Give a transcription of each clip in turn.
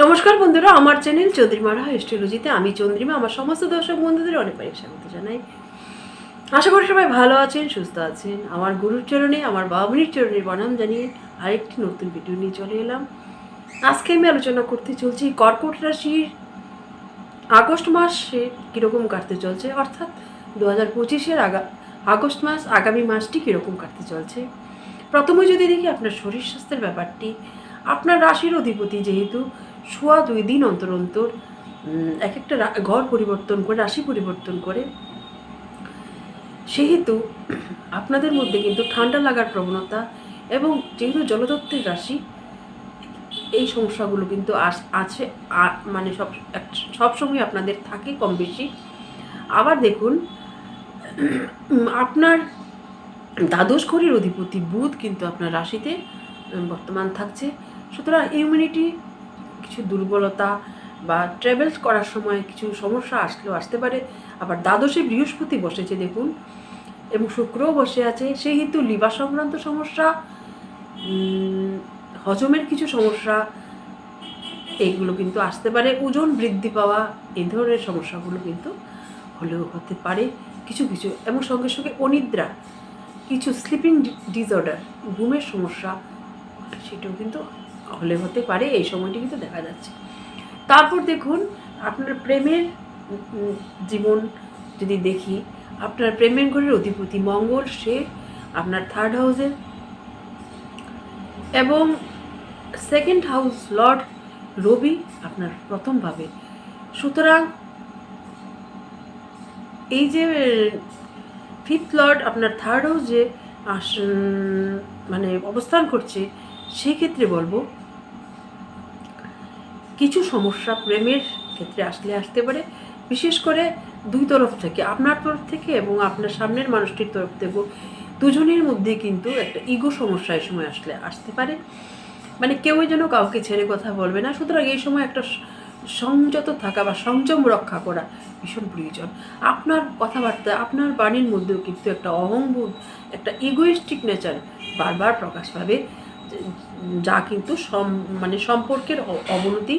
নমস্কার বন্ধুরা, আমার চ্যানেল চন্দ্রিমা চন্দ্রিমারা এস্ট্রোলজিতে আমি চন্দ্রিমা, আমার সমস্ত দর্শক বন্ধুদের অনেক অনেক স্বাগত জানাই। আশা করি সবাই ভালো আছেন, সুস্থ আছেন। আমার গুরুর চরণে, আমার বাবুনির চরণে বানাম জানিয়ে আরেকটি নতুন ভিডিও নিয়ে চলে এলাম। আজকে আমি আলোচনা করতে চলছি কর্কট রাশির আগস্ট মাসে কীরকম কাটতে চলছে, অর্থাৎ দু হাজার পঁচিশের আগা, আগস্ট মাস, আগামী মাসটি কীরকম কাটতে চলছে। প্রথমে যদি দেখি আপনার শরীর স্বাস্থ্যের ব্যাপারটি, আপনার রাশির অধিপতি যেহেতু সোয়া দুই দিন অন্তর অন্তর এক একটা ঘর পরিবর্তন করে, রাশি পরিবর্তন করে। সেহেতু আপনাদের মধ্যে কিন্তু ঠান্ডা লাগার প্রবণতা এবং যেহেতু জলতত্ত্বের রাশি, এই সমস্যাগুলো কিন্তু আস- আছে মানে সব সবসময় আপনাদের থাকে কম বেশি। আবার দেখুন আপনার দ্বাদশ ঘরের অধিপতি বুধ কিন্তু আপনার রাশিতে বর্তমান থাকছে। সুতরাং ইমিউনিটি কিছু দুর্বলতা বা ট্রাভেল করার সময় কিছু সমস্যা আসলেও আসতে পারে। আবার দ্বাদশে বৃহস্পতি বসেছে দেখুন, এবং শুক্রও বসে আছে। সেহেতু লিভার সংক্রান্ত সমস্যা হজমের কিছু সমস্যা এইগুলো কিন্তু আসতে পারে। ওজন বৃদ্ধি পাওয়া, এই ধরনের সমস্যাগুলো কিন্তু হলেও হতে পারে। কিছু কিছু, এবং সঙ্গে সঙ্গে অনিদ্রা, কিছু স্লিপিং ডিসঅর্ডার ঘুমের সমস্যা, সেটাও কিন্তু হলে হতে পারে এই সময়টি কিন্তু দেখা যাচ্ছে। তারপর দেখুন, আপনার প্রেমের জীবন যদি দেখি, আপনার প্রেমের ঘরের অধিপতি মঙ্গল, সে আপনার থার্ড হাউসে এবং সেকেন্ড হাউস লর্ড রবি আপনার প্রথমভাবে সুতরাং এই যে ফিফথ লর্ড আপনার থার্ড হাউসে আস মানে অবস্থান করছে, সেক্ষেত্রে বলব কিছু সমস্যা প্রেমের ক্ষেত্রে আসলে আসতে পারে। বিশেষ করে দুই তরফ থেকে, আপনার তরফ থেকে এবং আপনার সামনের মানুষটির তরফ থেকেও দুজনের মধ্যে কিন্তু একটা ইগো সমস্যা এই সময় আসলে আসতে পারে। মানে কেউই যেন কাউকে ছেড়ে কথা বলবে না। সুতরাং এই সময় একটা সংযত থাকা বা সংযম রক্ষা করা ভীষণ প্রয়োজন। আপনার কথাবার্তা, আপনার বাণীর মধ্যেও কিন্তু একটা অহংবোধ, একটা ইগোইস্টিক নেচার বারবার প্রকাশ পাবে। যে- কিন্তু সম মানে সম্পর্কের অবনতি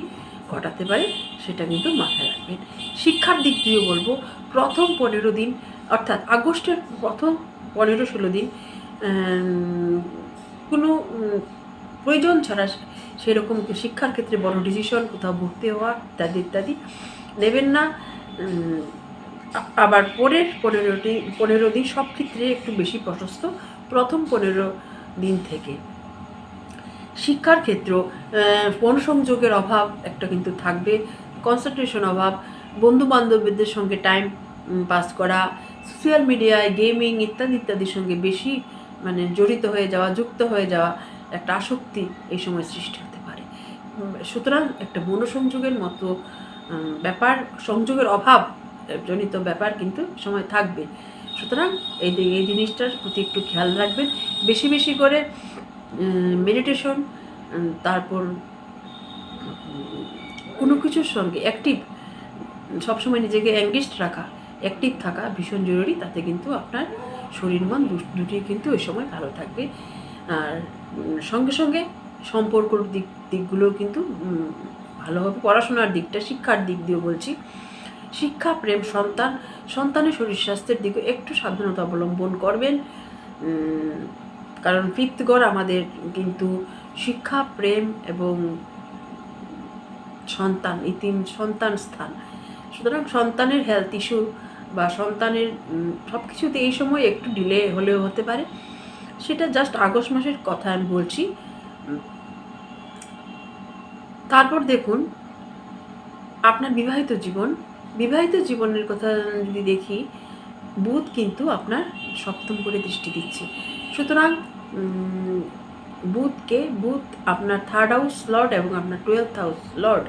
ঘটাতে পারে, সেটা কিন্তু মাথায় রাখবেন। শিক্ষার দিক দিয়ে বলব, প্রথম পনেরো দিন, অর্থাৎ আগস্টের প্রথম পনেরো ষোলো দিন কোনো প্রয়োজন ছাড়া সেরকম শিক্ষার ক্ষেত্রে বড় ডিসিশন কোথাও ভর্তি হওয়া, ইত্যাদি ইত্যাদি নেবেন না। আবার পরের পনেরোটি পনেরো দিন সব ক্ষেত্রে একটু বেশি প্রশস্ত, প্রথম পনেরো দিন থেকে। শিক্ষার ক্ষেত্র মনসংযোগের অভাব একটা কিন্তু থাকবে কনসেন্ট্রেশন অভাব বন্ধু বান্ধবদের সঙ্গে টাইম পাস করা সোশ্যাল মিডিয়ায় গেমিং ইত্যাদি, ইত্যাদির সঙ্গে বেশি মানে জড়িত হয়ে যাওয়া, যুক্ত হয়ে যাওয়া একটা আসক্তি এই সময় সৃষ্টি হতে পারে। সুতরাং একটা মনোসংযোগের মতো ব্যাপার, সংযোগের অভাব জনিত ব্যাপার কিন্তু সময় থাকবে। সুতরাং এই এই জিনিসটার প্রতি একটু খেয়াল রাখবেন। বেশি বেশি করে মেডিটেশন তারপর কোনো কিছুর সঙ্গে অ্যাক্টিভ সবসময় নিজেকে এঙ্গেজড রাখা অ্যাক্টিভ থাকা ভীষণ জরুরি। তাতে কিন্তু আপনার শরীর মন দু- দুটোই কিন্তু ওই সময় ভালো থাকবে। আর সঙ্গে সঙ্গে সম্পর্কর দিক, দিকগুলো কিন্তু ভালো হবে পড়াশোনার দিকটা, শিক্ষার দিক দিয়ে বলছি। শিক্ষা, প্রেম, সন্তান, সন্তানের শরীর স্বাস্থ্যের দিকে একটু সাবধানতা অবলম্বন করবেন। কারণ ফিফথ আমাদের কিন্তু শিক্ষা, প্রেম এবং সন্তান, এই তিন সন্তান স্থান। সুতরাং সন্তানের হেলথ ইস্যু বা সন্তানের সব কিছুতে এই সময় একটু ডিলে হলেও হতে পারে। সেটা জাস্ট আগস্ট মাসের কথা আমি বলছি। তারপর দেখুন, আপনার বিবাহিত জীবন। বিবাহিত জীবনের কথা যদি দেখি, বুধ কিন্তু আপনার সপ্তম করে দৃষ্টি দিচ্ছে। সুতরাং বুধকে বুধ আপনার থার্ড হাউস লর্ড এবং আপনার টুয়েলথ হাউস লর্ড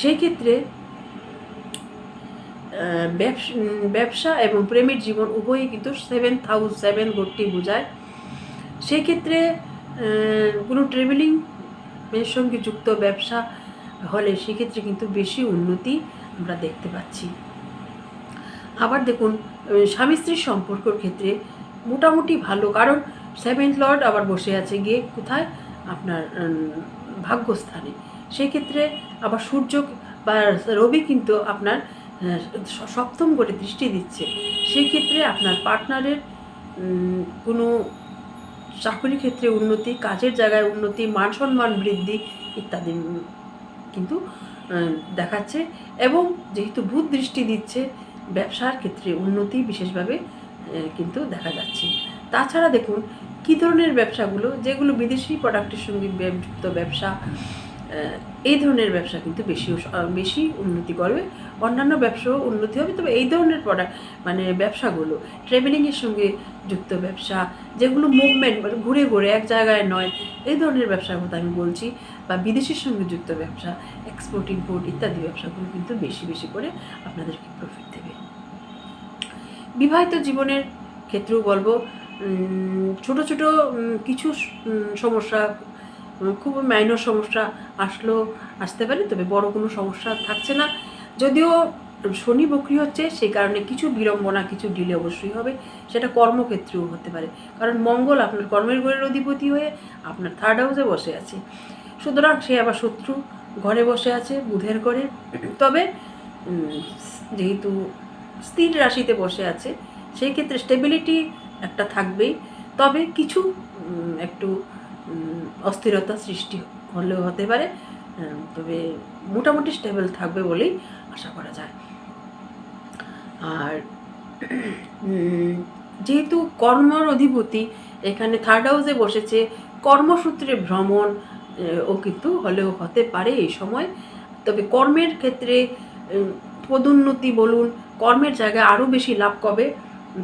সেই ক্ষেত্রে ব্যবসা এবং প্রেমের জীবন উভয়ই কিন্তু সেভেন হাউস সেভেন গোটটি বোঝায়। সেই ক্ষেত্রে কোনো ট্রেভেলিং এর সঙ্গে যুক্ত ব্যবসা হলে সেক্ষেত্রে কিন্তু বেশি উন্নতি আমরা দেখতে পাচ্ছি। আবার দেখুন স্বামী স্ত্রীর সম্পর্কর ক্ষেত্রে মোটামুটি ভালো, কারণ সেভেন্থ লর্ড আবার বসে আছে গিয়ে কোথায়? আপনার ভাগ্যস্থানে। সেক্ষেত্রে আবার সূর্য বা রবি কিন্তু আপনার সপ্তম করে দৃষ্টি দিচ্ছে। সেই ক্ষেত্রে আপনার পার্টনারের কোনো চাকরি ক্ষেত্রে উন্নতি, কাজের জায়গায় উন্নতি, মান সম্মান বৃদ্ধি ইত্যাদি কিন্তু দেখাচ্ছে। এবং যেহেতু ভূত দৃষ্টি দিচ্ছে, ব্যবসার ক্ষেত্রে উন্নতি বিশেষভাবে কিন্তু দেখা যাচ্ছে। তাছাড়া দেখুন, কী ধরনের ব্যবসাগুলো, যেগুলো বিদেশি প্রোডাক্টের সঙ্গে যুক্ত ব্যবসা এই ধরনের ব্যবসা কিন্তু বেশি বেশি উন্নতি করবে। অন্যান্য ব্যবসাও উন্নতি হবে। তবে এই ধরনের প্রোডাক্ট মানে ব্যবসাগুলো ট্রেভেলিংয়ের সঙ্গে যুক্ত ব্যবসা, যেগুলো মুভমেন্ট মানে ঘুরে ঘুরে এক জায়গায় নয়, এই ধরনের ব্যবসার কথা আমি বলছি, বা বিদেশের সঙ্গে যুক্ত ব্যবসা এক্সপোর্ট ইম্পোর্ট ইত্যাদি ব্যবসাগুলো কিন্তু বেশি বেশি করে আপনাদেরকে প্রফিট দেবে। বিবাহিত জীবনের ক্ষেত্রেও বলব ছোট ছোট কিছু সমস্যা খুব মাইনর সমস্যা আসলেও আসতে পারে, তবে বড় কোনো সমস্যা থাকছে না। যদিও শনি বকরি হচ্ছে, সেই কারণে কিছু বিড়ম্বনা, কিছু ডিলে অবশ্যই হবে, সেটা কর্মক্ষেত্রেও হতে পারে। কারণ মঙ্গল আপনার কর্মের ঘরের অধিপতি হয়ে আপনার থার্ড হাউসে বসে আছে। সুতরাং সে আবার শত্রু ঘরে বসে আছে, বুধের ঘরে। তবে যেহেতু স্থির রাশিতে বসে আছে, সেই ক্ষেত্রে স্টেবিলিটি একটা থাকবেই। তবে কিছু একটু অস্থিরতা সৃষ্টি হলেও হতে পারে তবে মোটামুটি স্টেবল থাকবে বলেই আশা করা যায়। আর যেহেতু কর্মর অধিপতি এখানে থার্ড হাউসে বসেছে, কর্মসূত্রে ভ্রমণ ও কিন্তু হলেও হতে পারে এই সময়। তবে কর্মের ক্ষেত্রে পদোন্নতি বলুন কর্মের জায়গায় আরও বেশি লাভ কবে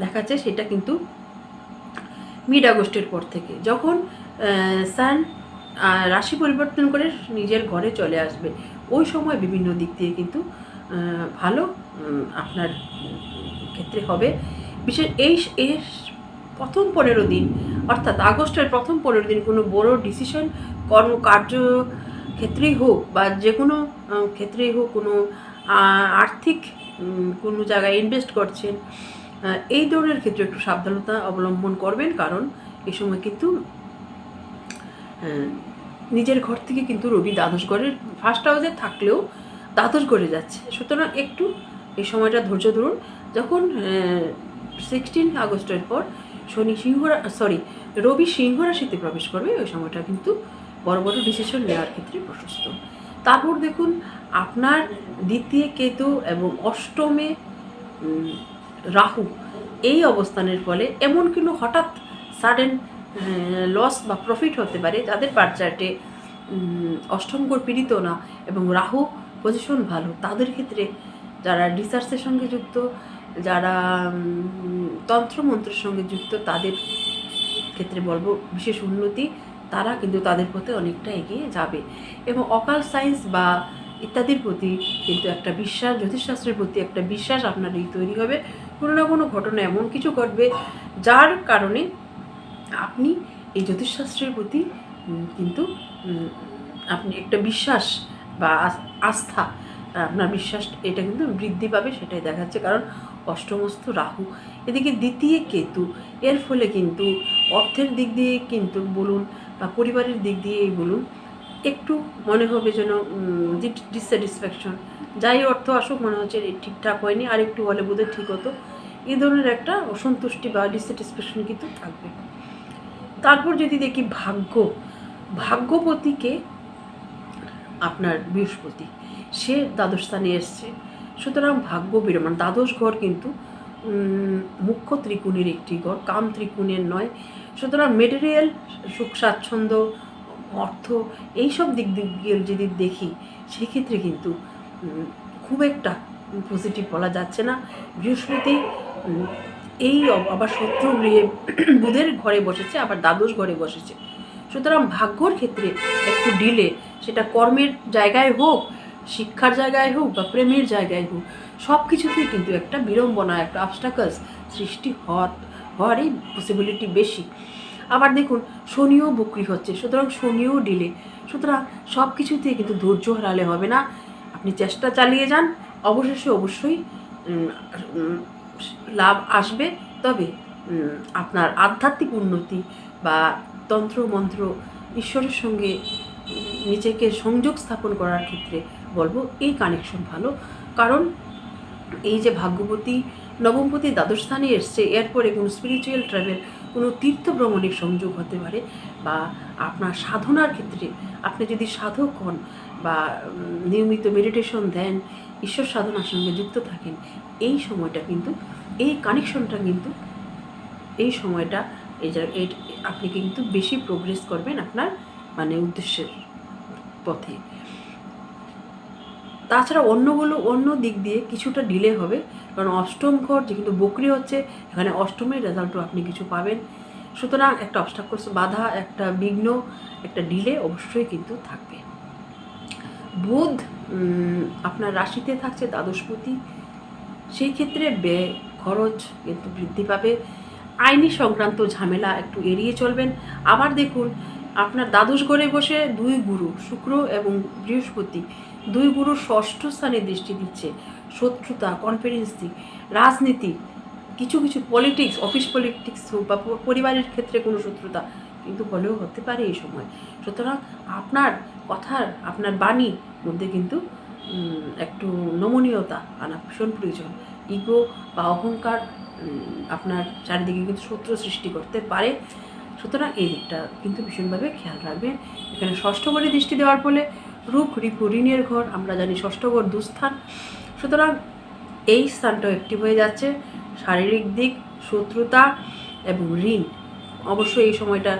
দেখাচ্ছে সেটা কিন্তু মিড আগস্টের পর থেকে। যখন সান রাশি পরিবর্তন করে নিজের ঘরে চলে আসবে, ওই সময় বিভিন্ন দিক দিয়ে কিন্তু ভালো আপনার ক্ষেত্রে হবে। বিশেষ এই এর প্রথম পনেরো দিন, অর্থাৎ আগস্টের প্রথম পনেরো দিন কোনো বড় ডিসিশন কর্ম, কার্য ক্ষেত্রেই হোক বা যে কোনো ক্ষেত্রেই হোক কোনো আর্থিক কোনো জায়গায় ইনভেস্ট করছেন এই ধরনের ক্ষেত্রে একটু সাবধানতা অবলম্বন করবেন, কারণ এই সময় কিন্তু নিজের ঘর থেকে কিন্তু রবি দ্বাদশ ঘরের ফার্স্ট হাউসে থাকলেও দ্বাদশ ঘরে যাচ্ছে। সুতরাং একটু এই সময়টা ধৈর্য ধরুন। যখন সিক্সটিন আগস্টের পর শনি সিংহ সরি রবি সিংহ রাশিতে প্রবেশ করবে, ওই সময়টা কিন্তু বড় বড় ডিসিশন নেওয়ার ক্ষেত্রে প্রশস্ত। তারপর দেখুন আপনার দ্বিতীয় কেতু এবং অষ্টমে রাহু এই অবস্থানের ফলে এমন কোনো হঠাৎ সাডেন লস বা প্রফিট হতে পারে যাদের পার্চার্টে অষ্টম পীড়িত না এবং রাহু পজিশন ভালো। তাদের ক্ষেত্রে যারা রিসার্চের সঙ্গে যুক্ত, যারা তন্ত্রমন্ত্রের সঙ্গে যুক্ত, তাদের ক্ষেত্রে বলব বিশেষ উন্নতি, তারা কিন্তু তাদের পথে অনেকটা এগিয়ে যাবে। এবং অকাল সায়েন্স বা ইত্যাদির প্রতি কিন্তু একটা বিশ্বাস, জ্যোতিষশাস্ত্রের প্রতি একটা বিশ্বাস আপনার এই তৈরি হবে। কোনো না কোনো ঘটনা এমন কিছু ঘটবে যার কারণে আপনি এই জ্যোতিষশাস্ত্রের প্রতি কিন্তু আপনি একটা বিশ্বাস বা আস্থা, আপনার বিশ্বাস এটা কিন্তু বৃদ্ধি পাবে, সেটাই দেখাচ্ছে। কারণ অষ্টমস্ত রাহু, এদিকে দ্বিতীয় কেতু, এর ফলে কিন্তু অর্থের দিক দিয়ে কিন্তু বলুন বা পরিবারের দিক দিয়েই বলুন একটু মনে হবে যেন ডিসস্যাটিসফ্যাকশন যাই অর্থ আসুক, মনে হচ্ছে ঠিকঠাক হয়নি, আর একটু হলে বোধহয় ঠিক হতো। এই ধরনের একটা অসন্তুষ্টি বা ডিসস্যাটিসফ্যাকশন কিন্তু থাকবে। তারপর যদি দেখি ভাগ্য, ভাগ্যপতিকে আপনার বৃহস্পতি, সে দ্বাদশ স্থানে এসছে। সুতরাং ভাগ্য বিরমান। দ্বাদশ ঘর কিন্তু মুখ্য ত্রিকোণের একটি ঘর, কাম ত্রিকোণের নয়। সুতরাং মেটেরিয়াল সুখ, স্বাচ্ছন্দ্য অর্থ এইসব দিক দিয়ে যদি দেখি, সেক্ষেত্রে কিন্তু খুব একটা পজিটিভ বলা যাচ্ছে না। বৃহস্পতি এই আবার শত্রু গৃহে বুধের ঘরে বসেছে, আবার দ্বাদশ ঘরে বসেছে। সুতরাং ভাগ্যর ক্ষেত্রে একটু ডিলে সেটা কর্মের জায়গায় হোক, শিক্ষার জায়গায় হোক, বা প্রেমের জায়গায় হোক সব কিছুতেই কিন্তু একটা বিড়ম্বনা, একটা অবস্টাকলস সৃষ্টি হওয়ার হওয়ারই পসিবিলিটি বেশি। আবার দেখুন, শনিও বকরি হচ্ছে, সুতরাং শনিও ডিলে সুতরাং সব কিছুতেই কিন্তু ধৈর্য হারালে হবে না। আপনি চেষ্টা চালিয়ে যান, অবশেষে অবশ্যই লাভ আসবে। তবে আপনার আধ্যাত্মিক উন্নতি বা তন্ত্র মন্ত্র ঈশ্বরের সঙ্গে নিজেকে সংযোগ স্থাপন করার ক্ষেত্রে বলব, এই কানেকশন ভালো। কারণ, এই যে ভাগ্যবতী, নবমপতি দ্বাদশ স্থানে এসছে, এরপরে কোনো স্পিরিচুয়াল ট্রাভেল কোনো তীর্থ ভ্রমণের সংযোগ হতে পারে বা আপনার সাধনার ক্ষেত্রে আপনি যদি সাধক হন বা নিয়মিত মেডিটেশন দেন, ঈশ্বর সাধনার সঙ্গে যুক্ত থাকেন, এই সময়টা কিন্তু, এই কানেকশনটা কিন্তু, এই সময়টা এই যে আপনি কিন্তু বেশি প্রোগ্রেস করবেন আপনার মানে উদ্দেশ্যের পথে। তাছাড়া অন্যগুলো, অন্য দিক দিয়ে কিছুটা ডিলে হবে। কারণ অষ্টম ঘর যেহেতু বকরি হচ্ছে, এখানে অষ্টমের রেজাল্টও আপনি কিছু পাবেন। সুতরাং একটা অবস্টাকলস বাধা, একটা বিঘ্ন, একটা ডিলে অবশ্যই কিন্তু থাকবে। বুধ আপনার রাশিতে থাকছে দ্বাদশপতি। সেই ক্ষেত্রে ব্যয়, খরচ কিন্তু বৃদ্ধি পাবে। আইনি সংক্রান্ত ঝামেলা একটু এড়িয়ে চলবেন। আবার দেখুন, আপনার দ্বাদশ ঘরে বসে দুই গুরু, শুক্র এবং বৃহস্পতি, দুই গুরু ষষ্ঠ স্থানে দৃষ্টি দিচ্ছে। শত্রুতা কনফিডেন্সি রাজনীতি, কিছু কিছু পলিটিক্স অফিস পলিটিক্স হোক বা পরিবারের ক্ষেত্রে কোনো শত্রুতা, কিন্তু হলেও হতে পারে এই সময়। সুতরাং আপনার কথার, আপনার বাণীর মধ্যে কিন্তু একটু নমনীয়তা আনা ভীষণ প্রয়োজন। ইগো বা অহংকার আপনার চারিদিকে কিন্তু শত্রু সৃষ্টি করতে পারে। সুতরাং এই দিকটা কিন্তু ভীষণভাবে খেয়াল রাখবেন। এখানে ষষ্ঠ ঘরে দৃষ্টি দেওয়ার ফলে রুখ রিপু, ঋণের ঘর, আমরা জানি ষষ্ঠ ঘর দুস্থান। সুতরাং এই স্থানটাও অ্যাক্টিভ হয়ে যাচ্ছে। শারীরিক দিক, শত্রুতা এবং ঋণ। অবশ্যই এই সময়টা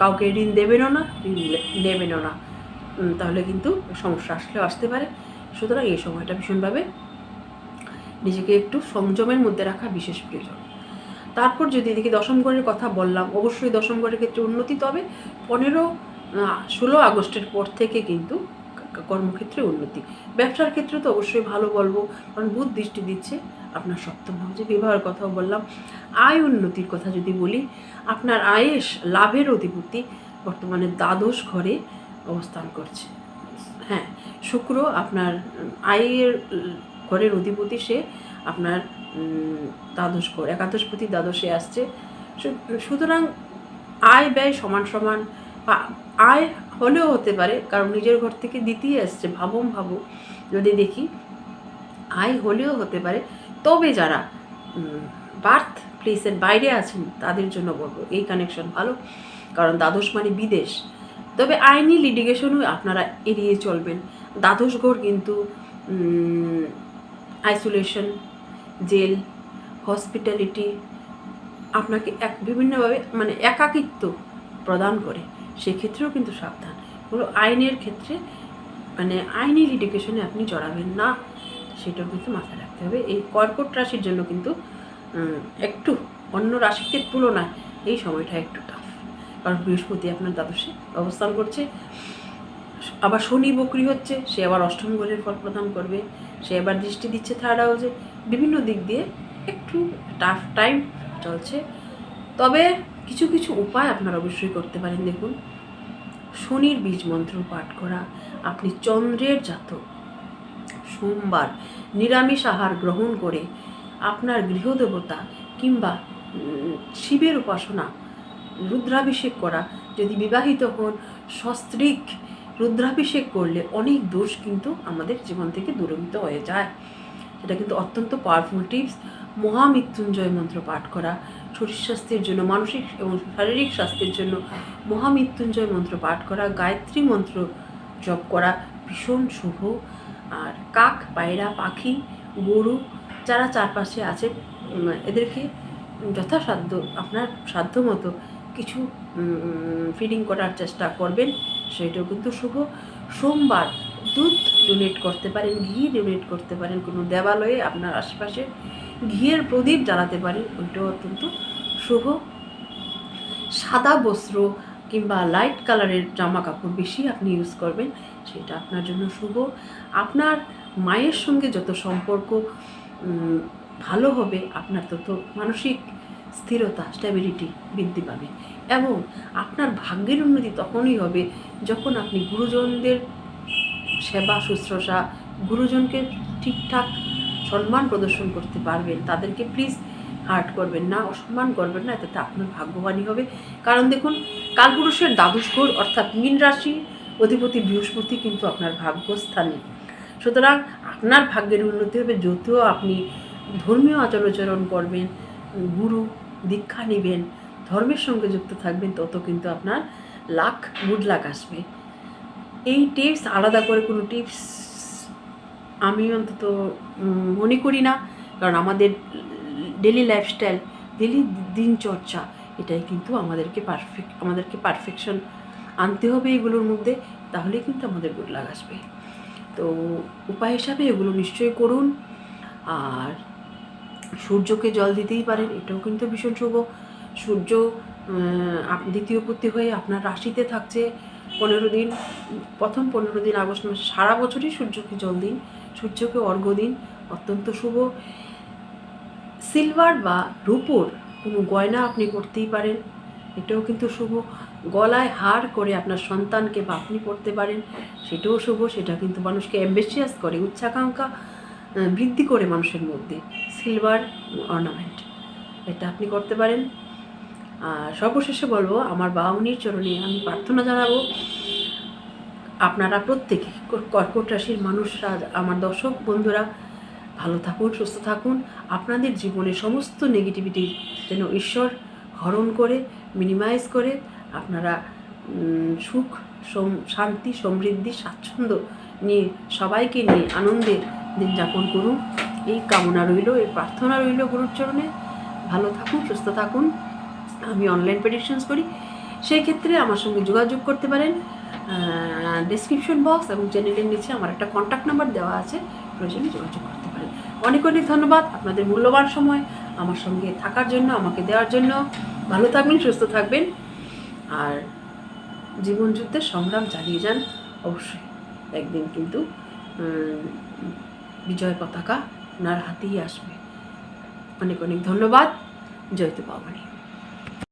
কাউকে ঋণ দেবেনও না, ঋণ নেবেনও না। তাহলে কিন্তু সমস্যা আসলেও আসতে পারে। সুতরাং এই সময়টা ভীষণভাবে নিজেকে একটু সংযমের মধ্যে রাখা বিশেষ প্রয়োজন। তারপর যদি দেখি দশম ঘরের কথা বললাম, অবশ্যই দশম ঘরের ক্ষেত্রে উন্নতি তবে পনেরো ষোলো আগস্টের পর থেকে কিন্তু কর্মক্ষেত্রে উন্নতি। ব্যবসার ক্ষেত্রে তো অবশ্যই ভালো বলব, কারণ বুধ দৃষ্টি দিচ্ছে, আপনার সপ্তম ভাবে যে বিবাহের কথাও বললাম। আয় উন্নতির কথা যদি বলি, আপনার আয়েস লাভের অধিপতি বর্তমানে দ্বাদশ ঘরে অবস্থান করছে। হ্যাঁ শুক্র আপনার আয়ের ঘরের অধিপতি, সে আপনার দ্বাদশ ঘর একাদশপতি দ্বাদশে আসছে। সুতরাং আয় ব্যয় সমান সমান আয় হলেও হতে পারে, কারণ নিজের ঘর থেকে দ্বিতীয় আসছে ভাবম ভাবো যদি দেখি, আয় হলেও হতে পারে, তবে যারা বার্থ প্লেসের বাইরে আছেন, তাদের জন্য বলব, এই কানেকশন ভালো, কারণ দ্বাদশ মানে বিদেশ। তবে আইনি লিটিগেশনও আপনারা এড়িয়ে চলবেন। দ্বাদশ ঘর কিন্তু আইসোলেশন জেল হসপিটালিটি আপনাকে এক, বিভিন্নভাবে মানে একাকিত্ব প্রদান করে। সেক্ষেত্রেও কিন্তু সাবধান। কোনো আইনের ক্ষেত্রে মানে আইনি লিটিগেশনে আপনি জড়াবেন না, সেটাও কিন্তু মাথায় রাখতে হবে। এই কর্কট রাশির জন্য কিন্তু একটু অন্য রাশিকে তুলনায় এই সময়টা একটু টাফ কারণ বৃহস্পতি আপনার দ্বাদশে অবস্থান করছে, আবার শনি বকরি হচ্ছে, সে আবার অষ্টম ঘরের ফল প্রদান করবে, সে আবার দৃষ্টি দিচ্ছে থার্ড হাউসে বিভিন্ন দিক দিয়ে একটু টাফ টাইম চলছে। তবে কিছু কিছু উপায় আপনারা অবশ্যই করতে পারেন। দেখুন, শনির বীজ মন্ত্র পাঠ করা, আপনি চন্দ্রের জাতক। সোমবার নিরামিষ আহার গ্রহণ করে আপনার গৃহদেবতা কিংবা শিবের উপাসনা, রুদ্রাভিষেক করা। যদি বিবাহিত হন, সস্ত্রীক রুদ্রাভিষেক করলে অনেক দোষ কিন্তু আমাদের জীবন থেকে দূরীভূত হয়ে যায়। এটা কিন্তু অত্যন্ত পাওয়ারফুল টিপস মহামৃত্যুঞ্জয় মন্ত্র পাঠ করা শরীর স্বাস্থ্যের জন্য, মানসিক এবং শারীরিক স্বাস্থ্যের জন্য মহামৃত্যুঞ্জয় মন্ত্র পাঠ করা, গায়ত্রী মন্ত্র জপ করা ভীষণ শুভ। আর কাক, পায়রা, পাখি, গরু যারা চারপাশে আছে এদেরকে যথাসাধ্য, আপনার সাধ্য মতো কিছু ফিডিং করার চেষ্টা করবেন, সেটাও কিন্তু শুভ। সোমবার দুধ ডোনেট করতে পারেন, ঘি ডোনেট করতে পারেন, কোনো দেবালয়ে আপনার আশেপাশে ঘিয়ের প্রদীপ জ্বালাতে পারেন, ওইটাও অত্যন্ত শুভ। সাদা বস্ত্র কিংবা লাইট কালারের জামা কাপড় বেশি আপনি ইউজ করবেন, সেটা আপনার জন্য শুভ। আপনার মায়ের সঙ্গে যত সম্পর্ক ভালো হবে, আপনার তত মানসিক স্থিরতা স্ট্যাবিলিটি বৃদ্ধি পাবে। এবং আপনার ভাগ্যের উন্নতি তখনই হবে যখন আপনি গুরুজনদের সেবা, শুশ্রূষা, গুরুজনকে ঠিকঠাক সম্মান প্রদর্শন করতে পারবেন। তাদেরকে প্লিজ হার্ট করবেন না, অসম্মান করবেন না এতে আপনার ভাগ্যবানই হবে। কারণ দেখুন, কালপুরুষের দ্বাদশ ঘর অর্থাৎ মীন রাশি, অধিপতি বৃহস্পতি কিন্তু আপনার ভাগ্যস্থানে। সুতরাং আপনার ভাগ্যের উন্নতি হবে যদিও আপনি ধর্মীয় আচার আচরণ করবেন, গুরু দীক্ষা নেবেন, ধর্মের সঙ্গে যুক্ত থাকবেন, তত কিন্তু আপনার লাখ, গুড লাখ আসবে। এই টিপস আলাদা করে কোনো টিপস আমি অন্তত মনে করি না। কারণ আমাদের ডেলি লাইফস্টাইল ডেলি দিনচর্চা এটাই কিন্তু আমাদেরকে পারফেক্ট আমাদেরকে পারফেকশন আনতে হবে এগুলোর মধ্যে, তাহলেই কিন্তু আমাদের গুড লাগ আসবে। তো উপায় হিসাবে এগুলো নিশ্চয়ই করুন। আর সূর্যকে জল দিতেই পারেন, এটাও কিন্তু ভীষণ শুভ। সূর্য দ্বিতীয় পতি হয়ে আপনার রাশিতে থাকছে। পনেরো দিন, প্রথম পনেরো দিন আগস্ট মাসে সারা বছরই সূর্যকে জল দিন, সূর্যকে অর্ঘ্য দিন, অত্যন্ত শুভ। সিলভার বা রূপোর কোনো গয়না আপনি করতেই পারেন, এটাও কিন্তু শুভ। গলায় হার করে আপনার সন্তানকে বা আপনি পড়তে পারেন, সেটাও শুভ, সেটা কিন্তু মানুষকে অ্যাম্বিশিয়াস করে, উচ্চাকাঙ্ক্ষা বৃদ্ধি করে মানুষের মধ্যে। সিলভার অর্নামেন্ট এটা আপনি করতে পারেন। সর্বশেষে বলব, আমার বাবা বাউনির চরণে আমি প্রার্থনা জানাব, আপনারা প্রত্যেকে, কর- কর্কট রাশির মানুষরা, আমার দর্শক বন্ধুরা, ভালো থাকুন, সুস্থ থাকুন। আপনাদের জীবনে সমস্ত নেগেটিভিটি যেন ঈশ্বর হরণ করে মিনিমাইজ করে, আপনারা সুখ শান্তি, সমৃদ্ধি, স্বাচ্ছন্দ্য নিয়ে সবাইকে নিয়ে আনন্দে দিন যাপন করুন। এই কামনা রইল, এই প্রার্থনা রইল গুরুর চরণে। ভালো থাকুন, সুস্থ থাকুন। আমি অনলাইন প্রেডিকশনস করি। সেই ক্ষেত্রে আমার সঙ্গে যোগাযোগ করতে পারেন। ডিসক্রিপশন বক্স এবং চ্যানেলের নিচে আমার একটা কন্ট্যাক্ট নাম্বার দেওয়া আছে। প্রয়োজনে যোগাযোগ করতে পারেন। অনেক অনেক ধন্যবাদ। আপনাদের মূল্যবান সময় আমার সঙ্গে থাকার জন্য, আমাকে দেওয়ার জন্য। ভালো থাকবেন, সুস্থ থাকবেন। আর জীবন যুদ্ধের সংগ্রাম চালিয়ে যান। অবশ্যই একদিন কিন্তু বিজয় পতাকা ওনার হাতেই আসবে। অনেক অনেক ধন্যবাদ। জয়তু পাবনি